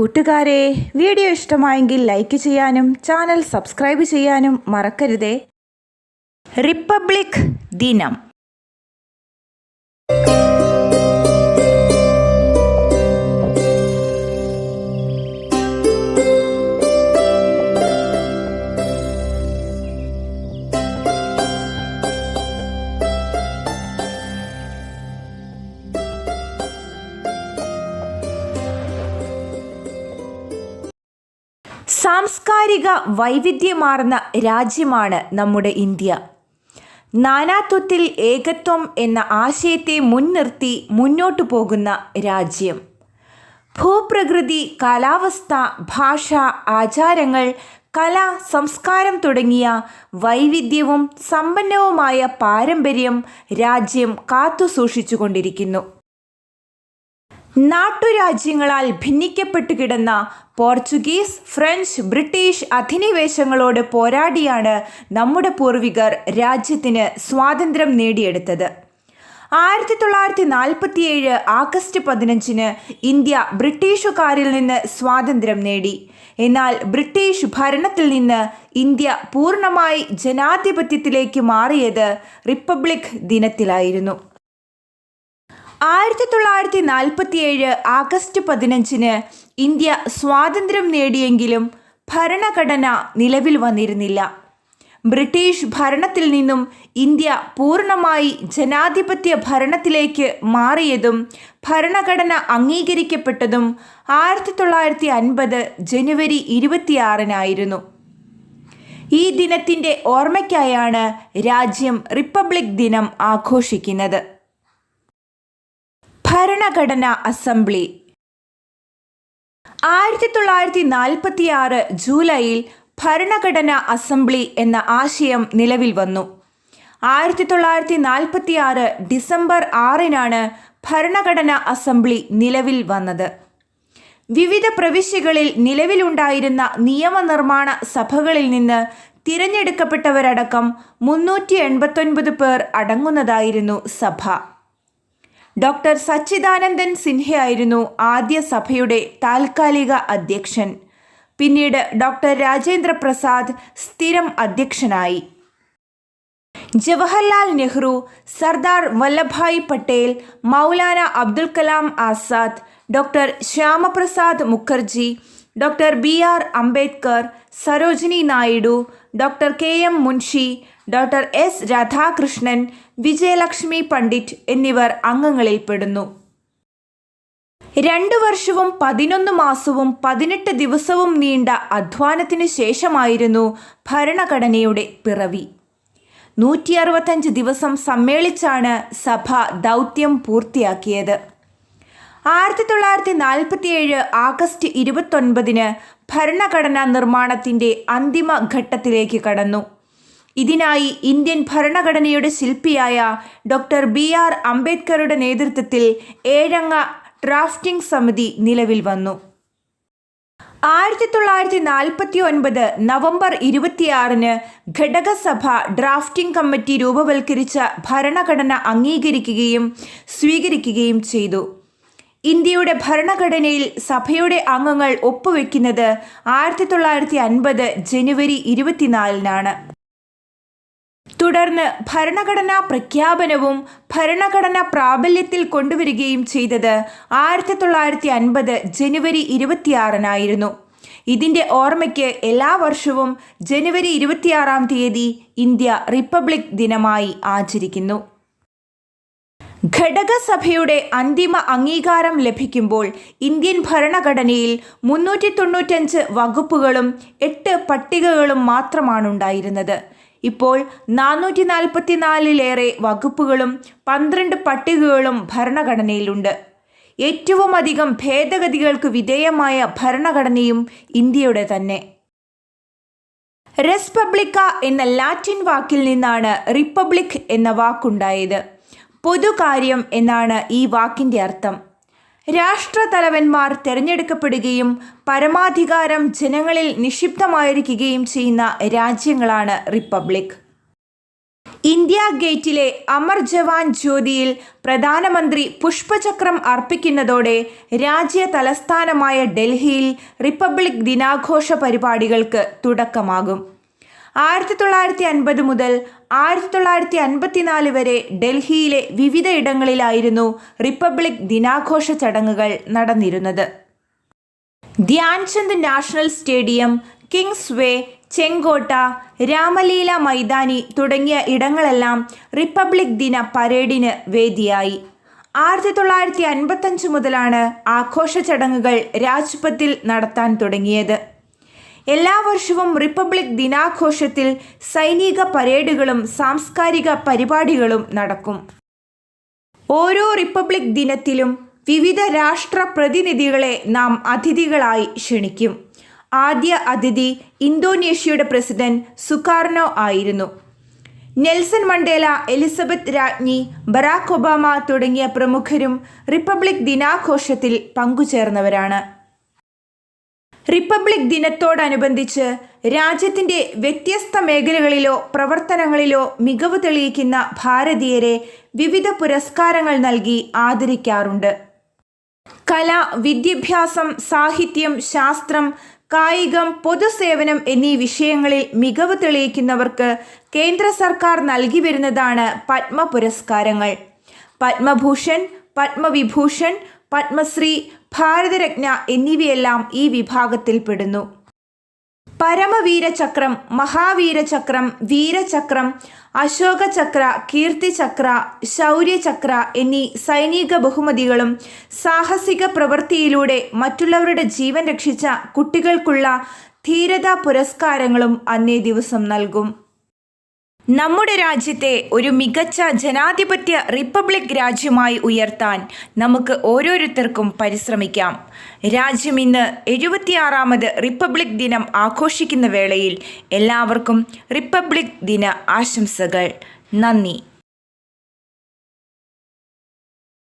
കൂട്ടുകാരെ വീഡിയോ ഇഷ്ടമായെങ്കിൽ ലൈക്ക് ചെയ്യാനും ചാനൽ സബ്സ്ക്രൈബ് ചെയ്യാനും മറക്കരുതേ. റിപ്പബ്ലിക് ദിനം. സാംസ്കാരിക വൈവിധ്യമാർന്ന രാജ്യമാണ് നമ്മുടെ ഇന്ത്യ. നാനാത്വത്തിൽ ഏകത്വം എന്ന ആശയത്തെ മുൻനിർത്തി മുന്നോട്ടു പോകുന്ന രാജ്യം. ഭൂപ്രകൃതി കാലാവസ്ഥ ഭാഷ ആചാരങ്ങൾ കല സംസ്കാരം തുടങ്ങിയ വൈവിധ്യവും സമ്പന്നവുമായ പാരമ്പര്യം രാജ്യം കാത്തുസൂക്ഷിച്ചുകൊണ്ടിരിക്കുന്നു നാട്ടുരാജ്യങ്ങളാൽ ഭിന്നിക്കപ്പെട്ടു കിടന്ന പോർച്ചുഗീസ് ഫ്രഞ്ച് ബ്രിട്ടീഷ് അധിനിവേശങ്ങളോട് പോരാടിയാണ് നമ്മുടെ പൂർവികർ രാജ്യത്തിന് സ്വാതന്ത്ര്യം നേടിയെടുത്തത്. ആയിരത്തി തൊള്ളായിരത്തി നാൽപ്പത്തിയേഴ് ആഗസ്റ്റ് പതിനഞ്ചിന് ഇന്ത്യ ബ്രിട്ടീഷുകാരിൽ നിന്ന് സ്വാതന്ത്ര്യം നേടി. എന്നാൽ ബ്രിട്ടീഷ് ഭരണത്തിൽ നിന്ന് ഇന്ത്യ പൂർണമായി ജനാധിപത്യത്തിലേക്ക് മാറിയത് റിപ്പബ്ലിക് ദിനത്തിലായിരുന്നു. ആയിരത്തി തൊള്ളായിരത്തി നാൽപ്പത്തിയേഴ് ആഗസ്റ്റ് പതിനഞ്ചിന് ഇന്ത്യ സ്വാതന്ത്ര്യം നേടിയെങ്കിലും ഭരണഘടന നിലവിൽ വന്നിരുന്നില്ല. ബ്രിട്ടീഷ് ഭരണത്തിൽ നിന്നും ഇന്ത്യ പൂർണമായി ജനാധിപത്യ ഭരണത്തിലേക്ക് മാറിയതും ഭരണഘടന അംഗീകരിക്കപ്പെട്ടതും ആയിരത്തി തൊള്ളായിരത്തി അൻപത് ജനുവരി ഇരുപത്തിയാറിനായിരുന്നു. ഈ ദിനത്തിന്റെ ഓർമ്മയ്ക്കായാണ് രാജ്യം റിപ്പബ്ലിക് ദിനം ആഘോഷിക്കുന്നത്. ഭരണഘടനാ അസംബ്ലി. ആയിരത്തി തൊള്ളായിരത്തി നാൽപ്പത്തി ആറ് ജൂലൈയിൽ ഭരണഘടന അസംബ്ലി എന്ന ആശയം നിലവിൽ വന്നു. ആയിരത്തി തൊള്ളായിരത്തി നാൽപ്പത്തി ആറ് ഡിസംബർ ആറിനാണ് ഭരണഘടന അസംബ്ലി നിലവിൽ വന്നത്. വിവിധ പ്രവിശ്യകളിൽ നിലവിലുണ്ടായിരുന്ന നിയമനിർമ്മാണ സഭകളിൽ നിന്ന് തിരഞ്ഞെടുക്കപ്പെട്ടവരടക്കം മുന്നൂറ്റി എൺപത്തൊൻപത് പേർ അടങ്ങുന്നതായിരുന്നു സഭ. ഡോക്ടർ സച്ചിദാനന്ദൻ സിൻഹയായിരുന്നു ആദ്യ സഭയുടെ താൽക്കാലിക അധ്യക്ഷൻ. പിന്നീട് ഡോക്ടർ രാജേന്ദ്ര പ്രസാദ് സ്ഥിരം അധ്യക്ഷനായി. Jawaharlal Nehru Sardar Vallabhbhai Patel Maulana Abdul Kalam Azad doctor Shyama Prasad Mukherjee doctor B R Ambedkar Sarojini Naidu doctor K M Munshi doctor S Radhakrishnan Vijayalakshmi Pandit എന്നിവർ അംഗങ്ങളിൽപ്പെടുന്നു. രണ്ടു വർഷവും പതിനൊന്ന് മാസവും പതിനെട്ട് ദിവസവും നീണ്ട അധ്വാനത്തിനു ശേഷമായിരുന്നു ഭരണഘടനയുടെ പിറവി. നൂറ്റി അറുപത്തഞ്ച് ദിവസം സമ്മേളിച്ചാണ് സഭ ദൗത്യം പൂർത്തിയാക്കിയത്. ആയിരത്തി തൊള്ളായിരത്തി നാൽപ്പത്തിയേഴ് ആഗസ്റ്റ് ഇരുപത്തൊൻപതിന് ഭരണഘടനാ നിർമ്മാണത്തിന്റെ അന്തിമ ഘട്ടത്തിലേക്ക് കടന്നു. ഇതിനായി ഇന്ത്യൻ ഭരണഘടനയുടെ ശില്പിയായ ഡോക്ടർ ബി ആർ അംബേദ്കറുടെ നേതൃത്വത്തിൽ ഏഴംഗ ഡ്രാഫ്റ്റിംഗ് സമിതി നിലവിൽ വന്നു. ആയിരത്തി തൊള്ളായിരത്തി നാൽപ്പത്തി ഒൻപത് നവംബർ ഇരുപത്തിയാറിന് ഘടകസഭ ഡ്രാഫ്റ്റിംഗ് കമ്മിറ്റി രൂപവൽക്കരിച്ച ഭരണഘടന അംഗീകരിക്കുകയും സ്വീകരിക്കുകയും ചെയ്തു. ഇന്ത്യയുടെ ഭരണഘടനയിൽ സഭയുടെ അംഗങ്ങൾ ഒപ്പുവെക്കുന്നത് ആയിരത്തി തൊള്ളായിരത്തി അൻപത് ജനുവരി ഇരുപത്തിനാലിനാണ്. തുടർന്ന് ഭരണഘടനാ പ്രഖ്യാപനവും ഭരണഘടന പ്രാബല്യത്തിൽ കൊണ്ടുവരികയും ചെയ്തത് ആയിരത്തി തൊള്ളായിരത്തി അൻപത് ജനുവരി ഇരുപത്തിയാറിനായിരുന്നു. ഇതിന്റെ ഓർമ്മയ്ക്ക് എല്ലാ വർഷവും ജനുവരി ഇരുപത്തിയാറാം തീയതി ഇന്ത്യ റിപ്പബ്ലിക് ദിനമായി ആചരിക്കുന്നു. ഘടകസഭയുടെ അന്തിമ അംഗീകാരം ലഭിക്കുമ്പോൾ ഇന്ത്യൻ ഭരണഘടനയിൽ മുന്നൂറ്റി തൊണ്ണൂറ്റഞ്ച് വകുപ്പുകളും എട്ട് പട്ടികകളും മാത്രമാണുണ്ടായിരുന്നത്. ഇപ്പോൾ നാനൂറ്റി നാൽപ്പത്തിനാലിലേറെ വകുപ്പുകളും പന്ത്രണ്ട് പട്ടികകളും ഭരണഘടനയിലുണ്ട്. ഏറ്റവും അധികം ഭേദഗതികൾക്ക് വിധേയമായ ഭരണഘടനയും ഇന്ത്യയുടെ തന്നെ. റെസ്പബ്ലിക്ക എന്ന ലാറ്റിൻ വാക്കിൽ നിന്നാണ് റിപ്പബ്ലിക് എന്ന വാക്കുണ്ടായത്. പൊതുകാര്യം എന്നാണ് ഈ വാക്കിന്റെ അർത്ഥം. രാഷ്ട്രതലവന്മാർ തിരഞ്ഞെടുക്കപ്പെടുകയും പരമാധികാരം ജനങ്ങളിൽ നിക്ഷിപ്തമായിരിക്കുകയും ചെയ്യുന്ന രാജ്യങ്ങളാണ് റിപ്പബ്ലിക്. ഇന്ത്യ ഗേറ്റിലെ അമർ ജവാൻ ജ്യോതിയിൽ പ്രധാനമന്ത്രി പുഷ്പചക്രം അർപ്പിക്കുന്നതോടെ രാജ്യ തലസ്ഥാനമായ ഡൽഹിയിൽ റിപ്പബ്ലിക് ദിനാഘോഷ പരിപാടികൾക്ക് തുടക്കമാകും. ആയിരത്തി തൊള്ളായിരത്തി അൻപത് മുതൽ ആയിരത്തി തൊള്ളായിരത്തി അൻപത്തിനാല് വരെ ഡൽഹിയിലെ വിവിധ ഇടങ്ങളിലായിരുന്നു റിപ്പബ്ലിക് ദിനാഘോഷ ചടങ്ങുകൾ നടന്നിരുന്നത്. Dhyan Chand national stadium Kingsway ചെങ്കോട്ട രാമലീല മൈതാനി തുടങ്ങിയ ഇടങ്ങളെല്ലാം റിപ്പബ്ലിക് ദിന പരേഡിന് വേദിയായി. ആയിരത്തി തൊള്ളായിരത്തി അൻപത്തഞ്ച് മുതലാണ് ആഘോഷ ചടങ്ങുകൾ രാജ്പഥിൽ നടത്താൻ തുടങ്ങിയത്. എല്ലാ വർഷവും റിപ്പബ്ലിക് ദിനാഘോഷത്തിൽ സൈനിക പരേഡുകളും സാംസ്കാരിക പരിപാടികളും നടക്കും. ഓരോ റിപ്പബ്ലിക് ദിനത്തിലും വിവിധ രാഷ്ട്ര പ്രതിനിധികളെ നാം അതിഥികളായി ക്ഷണിക്കും. ആദ്യ അതിഥി ഇന്തോനേഷ്യയുടെ പ്രസിഡന്റ് സുകാർണോ ആയിരുന്നു. നെൽസൺ മണ്ടേല എലിസബത്ത് രാജ്ഞി ബറാക് ഒബാമ തുടങ്ങിയ പ്രമുഖരും റിപ്പബ്ലിക് ദിനാഘോഷത്തിൽ പങ്കുചേർന്നവരാണ്. റിപ്പബ്ലിക് ദിനത്തോടനുബന്ധിച്ച് രാജ്യത്തിന്റെ വ്യത്യസ്ത മേഖലകളിലോ പ്രവർത്തനങ്ങളിലോ മികവ് തെളിയിക്കുന്ന ഭാരതീയരെ വിവിധ പുരസ്കാരങ്ങൾ നൽകി ആദരിക്കാറുണ്ട്. കല വിദ്യാഭ്യാസം സാഹിത്യം ശാസ്ത്രം കായികം പൊതുസേവനം എന്നീ വിഷയങ്ങളിൽ മികവ് തെളിയിക്കുന്നവർക്ക് കേന്ദ്ര സർക്കാർ നൽകി വരുന്നതാണ് പത്മ പുരസ്കാരങ്ങൾ. പത്മഭൂഷൺ പത്മവിഭൂഷൺ പത്മശ്രീ ഭാരതരത്ന എന്നിവയെല്ലാം ഈ വിഭാഗത്തിൽപ്പെടുന്നു പരമവീരചക്രം മഹാവീരചക്രം വീരചക്രം അശോകചക്ര കീർത്തിചക്ര ശൗര്യചക്ര എന്നീ സൈനിക ബഹുമതികളും സാഹസിക പ്രവൃത്തിയിലൂടെ മറ്റുള്ളവരുടെ ജീവൻ രക്ഷിച്ച കുട്ടികൾക്കുള്ള ധീരതാ പുരസ്കാരങ്ങളും അന്നേ ദിവസം നൽകും. നമ്മുടെ രാജ്യത്തെ ഒരു മികച്ച ജനാധിപത്യ റിപ്പബ്ലിക് രാജ്യമായി ഉയർത്താൻ നമുക്ക് ഓരോരുത്തർക്കും പരിശ്രമിക്കാം. രാജ്യം ഇന്ന് എഴുപത്തിയാറാമത് റിപ്പബ്ലിക് ദിനം ആഘോഷിക്കുന്ന വേളയിൽ എല്ലാവർക്കും റിപ്പബ്ലിക് ദിന ആശംസകൾ. നന്ദി.